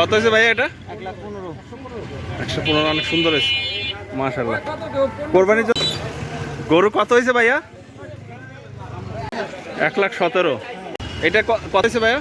কত হয়েছে ভাইয়া এটা? এক একশো পনেরো অনেক সুন্দর হয়েছে। মাশাল্লাহ কোরবানির জন্য গরু কত হয়েছে ভাইয়া? এক লাখ সতেরো। এটা কত হয়েছে ভাইয়া?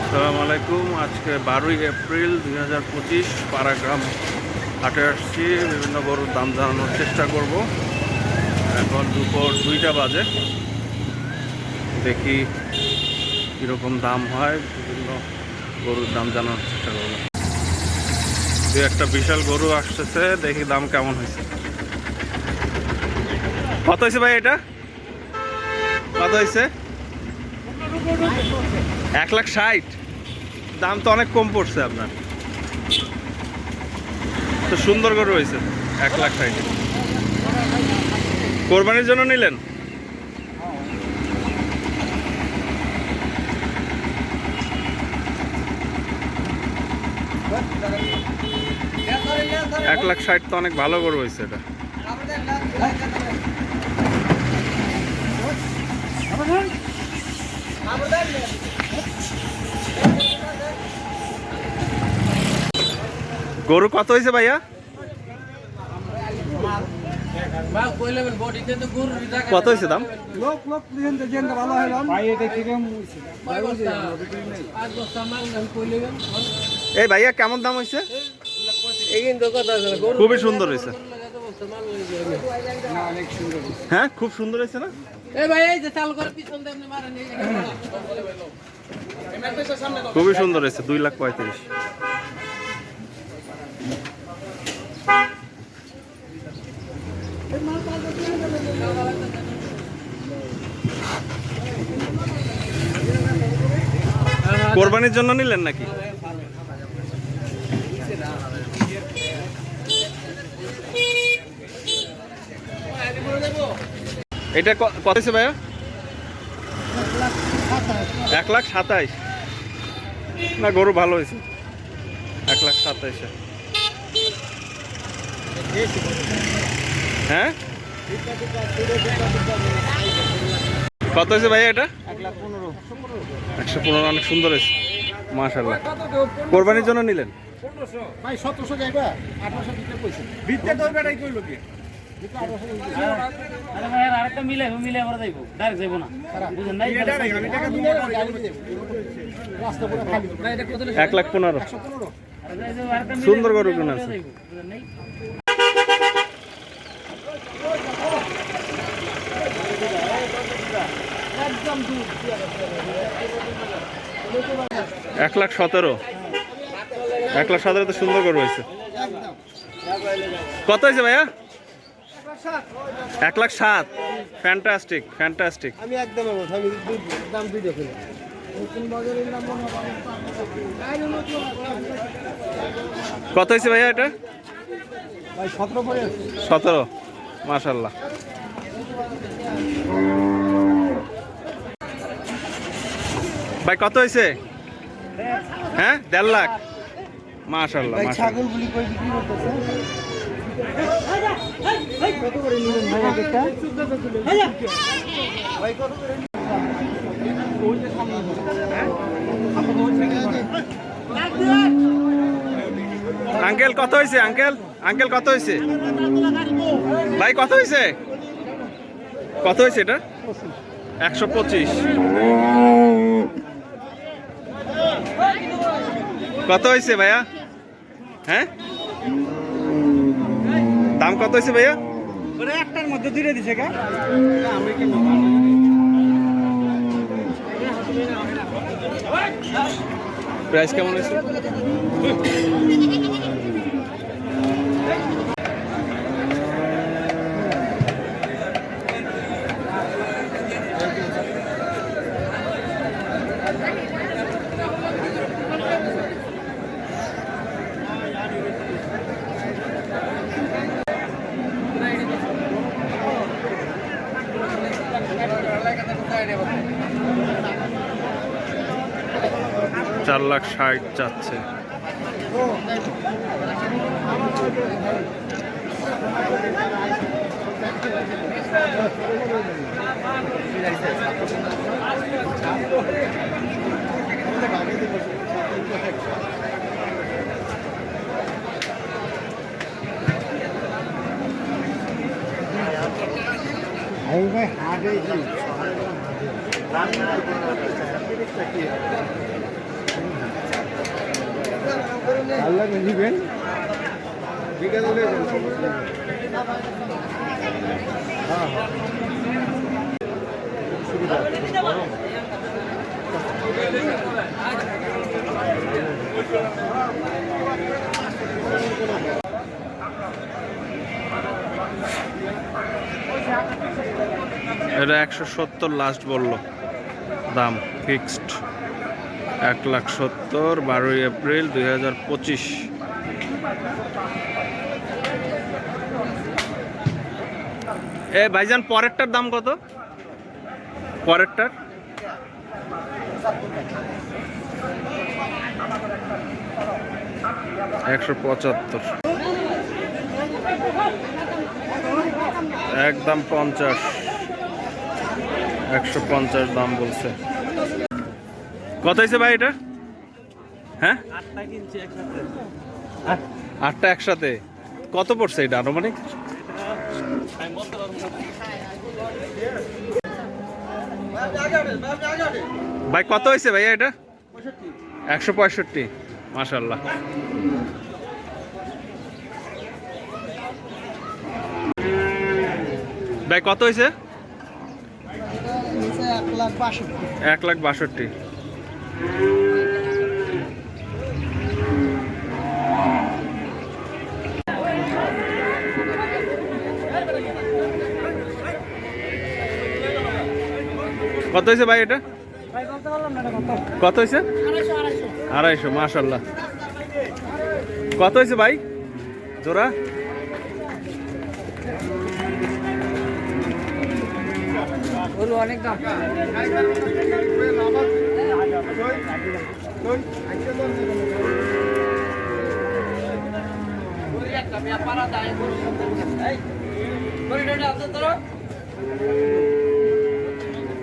আসসালামু আলাইকুম। আজকে বারোই এপ্রিল দুই হাজার পঁচিশ পাড়াগ্রাম হাটে আসছি। বিভিন্ন গরুর দাম জানানোর চেষ্টা করব। এখন দুপুর দুইটা বাজে। দেখি কীরকম দাম হয়, বিভিন্ন গরুর দাম জানানোর চেষ্টা করব। দু একটা বিশাল গরু আসতেছে, দেখি দাম কেমন হয়েছে। কত হয়েছে ভাই এটা? কত হয়েছে? এক লাখ ষাট। দাম তো অনেক কম পড়ছে আপনার। তো সুন্দর গরু হয়েছে, এক লাখ ষাট। কোরবানির জন্য নিলেন? এক লাখ ষাট তো অনেক ভালো গরু হয়েছে এটা। গরু কত হয়েছে ভাইয়া? কত হয়েছে দাম? এই ভাইয়া, কেমন দাম হয়েছে? খুবই সুন্দর হয়েছে। হ্যাঁ খুব সুন্দর হয়েছে না? খুবই সুন্দর হয়েছে দুই লাখ পঁয়ত্রিশ। কোরবানির জন্য নিলেন নাকি? এটা কত হয়েছে ভাইয়া? এক লাখ সাতাইশ। না, গরু ভালো হয়েছে। এক লাখ সাতাইশে। হ্যাঁ? কত হয়েছে ভাইয়া এটা? একশো পনেরো। অনেক সুন্দর হয়েছে। মাশাল্লাহ কোরবানির জন্য নিলেন? ভাই, সতেরোশো যাইবা আঠারোশো দিতে কইছে ভিত্তে তোর বেটাই কইলো কি আরে ভাই আর আরেকটা মিলে মিলে আমরা যাইবো ডাইরেক্ট যাইবো না এক লাখ পনেরো। সুন্দর গরু? এক লাখ সতেরো। এক লাখ সতেরো তো সুন্দর গরু হয়েছে কত হয়েছে ভাইয়া? এক লাখ সাত। ফ্যান্টাস্টিক ফ্যান্টাস্টিক আমি একদম আমি দাম দুই দেখুন কত হয়েছে ভাইয়া এটা? সতেরো পরে মাশাল্লাহ ভাই কত হয়েছে? হ্যাঁ দেড় লাখ। মাশাল্লাহ ভাই ছাগল আঙ্কেল, কত হয়েছে আঙ্কেল? আঙ্কেল, কত হয়েছে ভাই, কত হয়েছে কত হয়েছে এটা? একশো পঁচিশ। কত হয়েছে ভাইয়া? হ্যাঁ? দাম কত হয়েছে ভাইয়া? ওরা একটার মধ্যে দিয়ে দিছে কা? প্রাইস কেমন হয়েছে? লাখ ষাট যাচ্ছে। আমি ভাই হাটে আল্লাহ নিবেন বিকালে এটা একশো সত্তর লাস্ট বলল। দাম ফিক্সড এক লাখ সত্তর, বারোই এপ্রিল দুই হাজার পঁচিশ। এ ভাইজান, পরেরটার দাম কত? পরেরটার? একশো পঁচাত্তর। একদম পঞ্চাশ। একশো পঞ্চাশ দাম বলছে। কত হয়েছে ভাই এটা? হ্যাঁ? আট- আটটা একসাথে। কত পড়ছে এটা আনুমানিক? ভাই কত হয়েছে ভাইয়া এটা? একশো পঁয়ষট্টি। মাশাল্লাহ ভাই কত হয়েছে? এক লাখ বাষট্টি। কত হয়েছে ভাই এটা? কত? হয়েছে? আড়াইশো মাশাল্লাহ কত হয়েছে ভাই? জোড়া? অনেক দাম।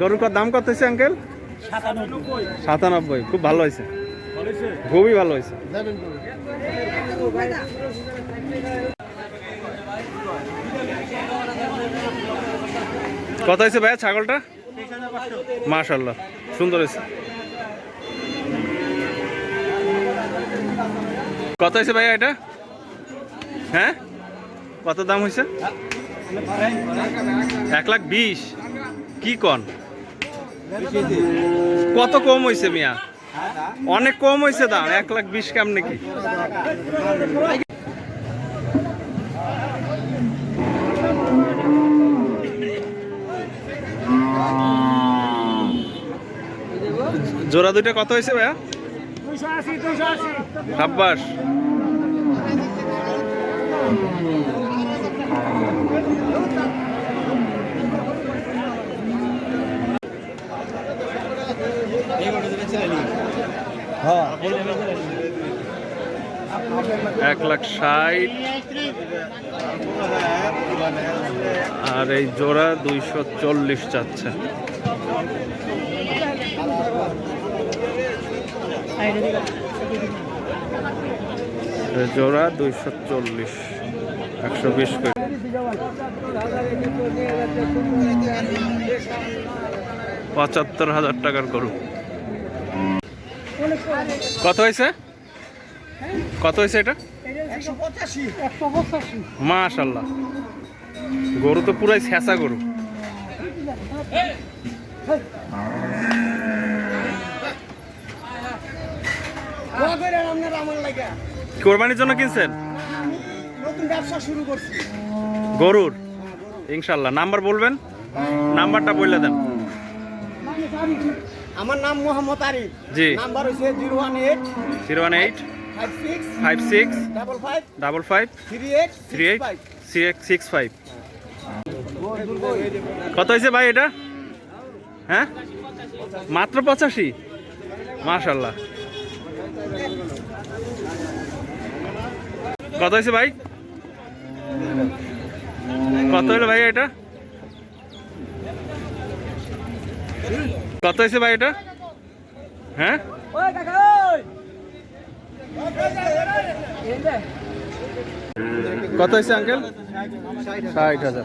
গরুর দাম কত হয়েছে আঙ্কেল সাতানব্বই। খুব ভালো হয়েছে। খুবই ভালো হয়েছে। কত হয়েছে ভাইয়া ছাগলটা? মাশাল্লাহ সুন্দর হয়েছে। কত হয়েছে ভাইয়া এটা? হ্যাঁ? কত দাম হয়েছে? এক লাখ বিশ। কি কন? কত কম হয়েছে মিয়া? অনেক কম হয়েছে দাম। এক লাখ বিশ কেমনে কি? জোড়া দুইটা কত হয়েছে ভাইয়া? সাব্বাস এক লাখ ষাট। আর এই জোড়া দুইশো চল্লিশ চাচ্ছে। জোড়া দুইশো চল্লিশ, একশো বিশ পঁচাত্তর হাজার টাকার গরু। কত হয়েছে? কত হয়েছে এটা? মাশাল্লাহ গরু তো পুরাই ছেঁচা গরু। আপনার আমার লাগা কোরবানির জন্য কিনছেন? নতুন ব্যবসা শুরু করছি। গরুর? ইনশাল্লাহ নাম্বার বলবেন? নাম্বারটা বললে দেন। আমার নাম মোহাম্মদ আরিফ। জি। Number zero one eight zero one eight five six double five double five three eight three eight six six five. কত হয়েছে ভাই এটা? হ্যাঁ? মাত্র পঁচাশি? মাশাল্লাহ কত হয়েছে ভাই? কত হলো ভাই এটা? কত হয়েছে ভাই এটা? হ্যাঁ? কত হয়েছে আঙ্কেল ষাট হাজার।